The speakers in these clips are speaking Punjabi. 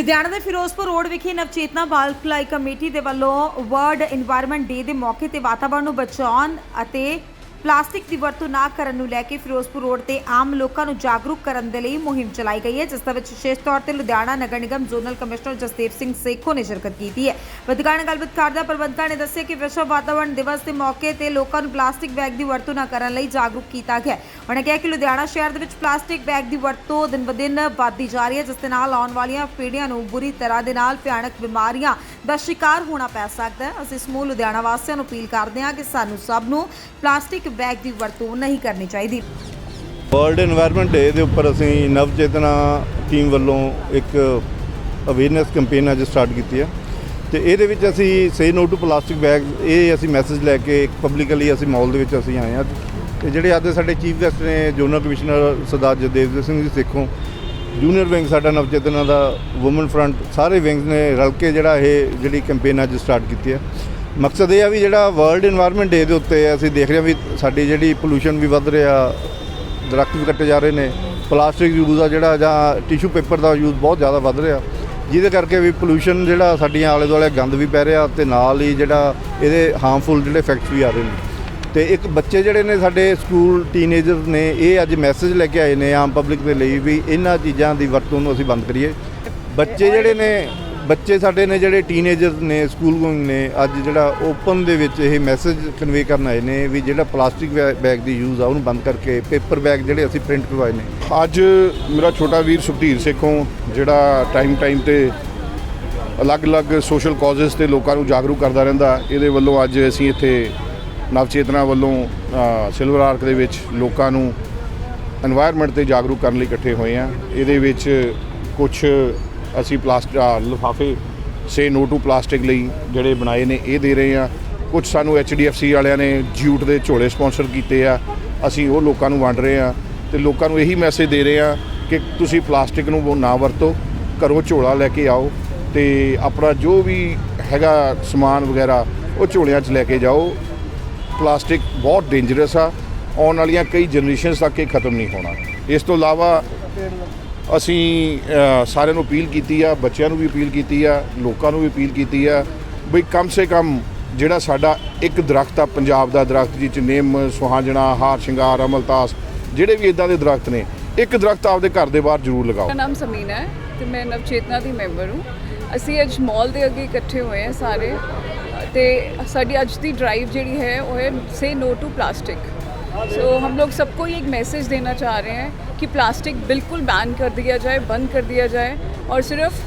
ਲੁਧਿਆਣਾ ਦੇ ਫਿਰੋਜ਼ਪੁਰ ਰੋਡ ਵਿਖੇ ਨਵਚੇਤਨਾ ਵਾਲ ਭਲਾਈ ਕਮੇਟੀ ਦੇ ਵੱਲੋਂ ਵਰਲਡ এনवायरमेंट ਡੇ ਦੇ ਮੌਕੇ ਤੇ ਵਾਤਾਵਰਣ ਨੂੰ ਬਚਾਉਣ ਅਤੇ ਪਲਾਸਟਿਕ ਦੀ ਵਰਤੋਂ ਨਾ ਕਰਨ ਨੂੰ ਲੈ ਕੇ ਫਿਰੋਜ਼ਪੁਰ ਰੋਡ ਤੇ ਆਮ ਲੋਕਾਂ ਨੂੰ ਜਾਗਰੂਕ ਕਰਨ ਦੇ ਲਈ ਮੁਹਿੰਮ ਚਲਾਈ ਗਈ ਹੈ, ਜਿਸ ਦੇ ਵਿੱਚ ਵਿਸ਼ੇਸ਼ ਤੌਰ ਤੇ ਲੁਧਿਆਣਾ ਨਗਰ ਨਿਗਮ ਜ਼ੋਨਲ ਕਮਿਸ਼ਨਰ ਜਸਦੇਵ ਸਿੰਘ ਸੇਖੋ ਨੇ ਸ਼ਿਰਕਤ ਕੀਤੀ ਹੈ। ਪੱਤਰਕਾਰਾਂ ਨਾਲ ਗੱਲਬਾਤ ਕਰਦਾ ਪ੍ਰਬੰਧਕਾਂ ਨੇ ਦੱਸਿਆ ਕਿ ਵਿਸ਼ਵ ਵਾਤਾਵਰਣ ਦਿਵਸ ਦੇ ਮੌਕੇ ਤੇ ਲੋਕਾਂ ਨੂੰ ਪਲਾਸਟਿਕ ਬੈਗ ਦੀ ਵਰਤੋਂ ਨਾ ਕਰਨ ਲਈ ਜਾਗਰੂਕ ਕੀਤਾ ਗਿਆ ਉਹਨਾਂ ਕਿਹਾ ਕਿ ਲੁਧਿਆਣਾ ਸ਼ਹਿਰ ਦੇ ਵਿੱਚ ਪਲਾਸਟਿਕ ਬੈਗ ਦੀ ਵਰਤੋਂ ਦਿਨ-ਬਦਿਨ ਵੱਧਦੀ ਜਾ ਰਹੀ ਹੈ, ਜਿਸ ਦੇ ਨਾਲ ਆਉਣ ਵਾਲੀਆਂ ਪੀੜ੍ਹੀਆਂ ਨੂੰ ਬੁਰੀ ਤਰ੍ਹਾਂ ਦੇ ਨਾਲ ਭਿਆਨਕ ਬਿਮਾਰੀਆਂ ਦਾ ਸ਼ਿਕਾਰ ਹੋਣਾ ਪੈ ਸਕਦਾ ਹੈ। ਅਸੀਂ ਸਮੂਹ ਲੁਧਿਆਣਾ ਵਾਸੀਆਂ ਨੂੰ ਅਪੀਲ ਕਰਦੇ ਹਾਂ ਕਿ ਸਾਨੂੰ ਸਭ ਨੂੰ ਪਲਾਸਟਿਕ ਬੈਗ ਦੀ ਵਰਤੋਂ ਨਹੀਂ ਕਰਨੀ ਚਾਹੀਦੀ। ਵਰਲਡ এনवायरमेंट ਡੇ ਦੇ ਉੱਪਰ ਅਸੀਂ ਨਵ ਚੇਤਨਾ ਟੀਮ ਵੱਲੋਂ ਇੱਕ ਅਵੇਅਰਨੈਸ ਕੈਂਪੇਨ ਅੱਜ ਸਟਾਰਟ ਕੀਤੀ ਹੈ। ਤੇ ਇਹਦੇ ਵਿੱਚ ਅਸੀਂ say no to plastic bag ਇਹ ਅਸੀਂ ਮੈਸੇਜ ਲੈ ਕੇ ਇੱਕ ਪਬਲਿਕਲੀ ਅਸੀਂ ਮਾਲ ਦੇ ਵਿੱਚ ਅਸੀਂ ਆਏ ਹਾਂ। ਤੇ ਜਿਹੜੇ ਅੱਜ ਸਾਡੇ ਚੀਫ ਗੈਸਟ ਨੇ, zonal commissioner Sardar Jagdev Singh ji Sekhon junior wing ਸਾਡਾ ਨਵਚੇਤਨਾ ਦਾ ਔਮਨ ਫਰੰਟ ਸਾਰੇ ਵਿੰਗਸ ਨੇ ਰਲ ਕੇ ਜਿਹੜਾ ਇਹ ਜਿਹੜੀ ਕੈਂਪੇਨ ਅੱਜ ਸਟਾਰਟ ਕੀਤੀ ਹੈ। ਮਕਸਦ ਇਹ ਆ ਵੀ ਜਿਹੜਾ ਵਰਲਡ এনवायरमेंट ਡੇ ਦੇ ਉੱਤੇ ਅਸੀਂ ਦੇਖ ਰਹੇ ਹਾਂ ਵੀ ਸਾਡੀ ਜਿਹੜੀ ਪੋਲੂਸ਼ਨ ਵੀ ਵੱਧ ਰਿਹਾ, ਦਰਖਤ ਵੀ ਕੱਟੇ ਜਾ ਰਹੇ ਨੇ ਪਲਾਸਟਿਕ ਯੂਜ਼ ਆ ਜਿਹੜਾ ਜਾਂ ਟਿਸ਼ੂ ਪੇਪਰ ਦਾ ਯੂਜ਼ ਬਹੁਤ ਜ਼ਿਆਦਾ ਵੱਧ ਰਿਹਾ। ਜਿਹਦੇ ਕਰਕੇ ਵੀ ਪੋਲੂਸ਼ਨ ਜਿਹੜਾ ਸਾਡੀਆਂ ਆਲੇ ਦੁਆਲੇ ਗੰਦ ਵੀ ਪੈ ਰਿਹਾ ਤੇ ਨਾਲ ਹੀ ਜਿਹੜਾ ਇਹਦੇ ਹਾਰਮਫੁਲ ਜਿਹੜੇ ਇਫੈਕਟਸ ਵੀ ਆ ਰਹੇ ਨੇ। ਤੇ ਇੱਕ ਬੱਚੇ ਜਿਹੜੇ ਨੇ ਸਾਡੇ ਸਕੂਲ ਟੀਨੇਜਰ ਨੇ, ਇਹ ਅੱਜ ਮੈਸੇਜ ਲੈ ਕੇ ਆਏ ਨੇ ਆਮ ਪਬਲਿਕ ਦੇ ਲਈ ਵੀ ਇਹਨਾਂ ਚੀਜ਼ਾਂ ਦੀ ਵਰਤੋਂ ਨੂੰ ਅਸੀਂ ਬੰਦ ਕਰੀਏ। ਬੱਚੇ ਜਿਹੜੇ ਨੇ, ਬੱਚੇ ਸਾਡੇ ਨੇ ਜਿਹੜੇ ਟੀਨੇਜਰ ਨੇ, ਸਕੂਲ ਗੋਇੰਗ ਨੇ, ਅੱਜ ਜਿਹੜਾ ਓਪਨ ਦੇ ਵਿੱਚ ਇਹ ਮੈਸੇਜ ਕਨਵੇ ਕਰਨ ਆਏ ਨੇ ਵੀ ਜਿਹੜਾ ਪਲਾਸਟਿਕ ਬੈਗ ਦੀ ਯੂਜ਼ ਆ, ਉਹਨੂੰ ਬੰਦ ਕਰਕੇ ਪੇਪਰ ਬੈਗ ਜਿਹੜੇ ਅਸੀਂ ਪ੍ਰਿੰਟ ਕਰਵਾਏ ਨੇ। ਅੱਜ ਮੇਰਾ ਛੋਟਾ ਵੀਰ ਸੁਖਧੀਰ ਸੇਖੋਂ ਜਿਹੜਾ ਟਾਈਮ ਟਾਈਮ ਤੇ ਅਲੱਗ-ਅਲੱਗ ਸੋਸ਼ਲ ਕਾਜ਼ਸ ਤੇ ਲੋਕਾਂ ਨੂੰ ਜਾਗਰੂਕ ਕਰਦਾ ਰਹਿੰਦਾ, ਇਹਦੇ ਵੱਲੋਂ ਅੱਜ ਅਸੀਂ ਇੱਥੇ ਨਵਚੇਤਨਾ ਵੱਲੋਂ ਸਿਲਵਰ ਆਰਕ ਦੇ ਵਿੱਚ ਲੋਕਾਂ ਨੂੰ এনवायरमेंट ਤੇ ਜਾਗਰੂਕ ਕਰਨ ਲਈ ਇਕੱਠੇ ਹੋਏ ਆ ਇਹਦੇ ਵਿੱਚ ਕੁਝ ਅਸੀਂ ਪਲਾਸਟਿਕ ਲਿਫਾਫੇ ਸੇ ਨੋ ਟੂ ਪਲਾਸਟਿਕ ਲਈ ਜਿਹੜੇ ਬਣਾਏ ਨੇ, ਇਹ ਦੇ ਰਹੇ ਆ ਕੁਝ ਸਾਨੂੰ HDFC ਵਾਲਿਆਂ ਨੇ ਜੂਟ ਦੇ ਝੋਲੇ ਸਪਾਂਸਰ ਕੀਤੇ ਆ। ਅਸੀਂ ਉਹ ਲੋਕਾਂ ਨੂੰ ਵੰਡ ਰਹੇ ਆ ਤੇ ਲੋਕਾਂ ਨੂੰ ਇਹੀ ਮੈਸੇਜ ਦੇ ਰਹੇ ਆ ਕਿ ਤੁਸੀਂ ਪਲਾਸਟਿਕ ਨੂੰ ਨਾ ਵਰਤੋ, ਘਰੋਂ ਝੋਲਾ ਲੈ ਕੇ ਆਓ ਤੇ ਆਪਣਾ ਜੋ ਵੀ ਹੈਗਾ ਸਮਾਨ ਵਗੈਰਾ, ਉਹ ਝੋਲਿਆਂ 'ਚ ਲੈ ਕੇ ਜਾਓ। ਪਲਾਸਟਿਕ ਬਹੁਤ ਡੇਂਜਰਸ ਆ। ਆਉਣ ਵਾਲੀਆਂ ਕਈ ਜਨਰੇਸ਼ਨਸ ਤੱਕ ਇਹ ਖਤਮ ਨਹੀਂ ਹੋਣਾ। ਇਸ ਤੋਂ ਇਲਾਵਾ ਅਸੀਂ ਸਾਰਿਆਂ ਨੂੰ ਅਪੀਲ ਕੀਤੀ ਆ, ਬੱਚਿਆਂ ਨੂੰ ਵੀ ਅਪੀਲ ਕੀਤੀ ਆ, ਲੋਕਾਂ ਨੂੰ ਵੀ ਅਪੀਲ ਕੀਤੀ ਆ, ਬਈ ਕਮ ਸੇ ਕਮ ਜਿਹੜਾ ਸਾਡਾ ਇੱਕ ਦਰਖਤ ਆ, ਪੰਜਾਬ ਦਾ ਦਰਖਤ, ਜਿਹ ਚ ਨਿੰਮ, ਸੁਹਾਜਣਾ, ਹਾਰ, ਸ਼ਿੰਗਾਰ ਅਮਲਤਾਸ ਜਿਹੜੇ ਵੀ ਇਦਾਂ ਦੇ ਦਰਖਤ ਨੇ, ਇੱਕ ਦਰਖਤ ਆਪਦੇ ਘਰ ਦੇ ਬਾਹਰ ਜ਼ਰੂਰ ਲਗਾਓ। ਮੇਰਾ ਨਾਮ ਸਮੀਨਾ ਹੈ ਤੇ ਮੈਂ ਨਵਚੇਤਨਾ ਦੀ ਮੈਂਬਰ ਹੂੰ। ਅਸੀਂ ਅੱਜ ਮਾਲ ਦੇ ਅੱਗੇ ਇਕੱਠੇ ਹੋਏ ਹਾਂ ਸਾਰੇ। ਤੇ ਸਾਡੀ ਅੱਜ ਦੀ ਡਰਾਈਵ ਜਿਹੜੀ ਹੈ ਉਹ ਹੈ say no to plastic so हम लोग सबको ये एक मैसेज देना चाह रहे हैं कि प्लास्टिक बिल्कुल बैन कर दिया जाए बंद कर दिया जाए और सिर्फ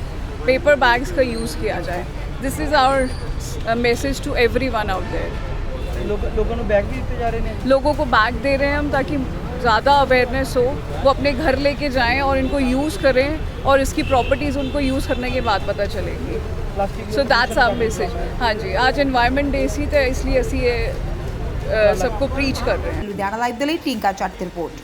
पेपर बैग्स का यूज़ किया जाए this is our message to everyone out there ਲੋਕ ਲੋਕਾਂ ਨੂੰ ਬੈਗ ਵੀ ਦਿੱਤੇ ਜਾ ਰਹੇ ਨੇ लोगों को बैग दे रहे हैं हम ताकि ज़्यादा अवेयरनेस हो वो अपने घर लेके जाएं और इनको यूज़ करें और इसकी प्रॉपर्टीज़ उनको यूज़ करने के बाद पता चलेगी plastic so that's our message हाँ जी आज एनवायरनमेंट डे सी तो इसलिए ਅਸੀਂ ਇਹ ਅ, सबको प्रीच कर रहे हैं ਲੁਧਿਆਣਾ ਲਾਈਵ ਦੇ ਲਈ ਟਿੰਕਾ ਚੱਟ ਦੀ ਰਿਪੋਰਟ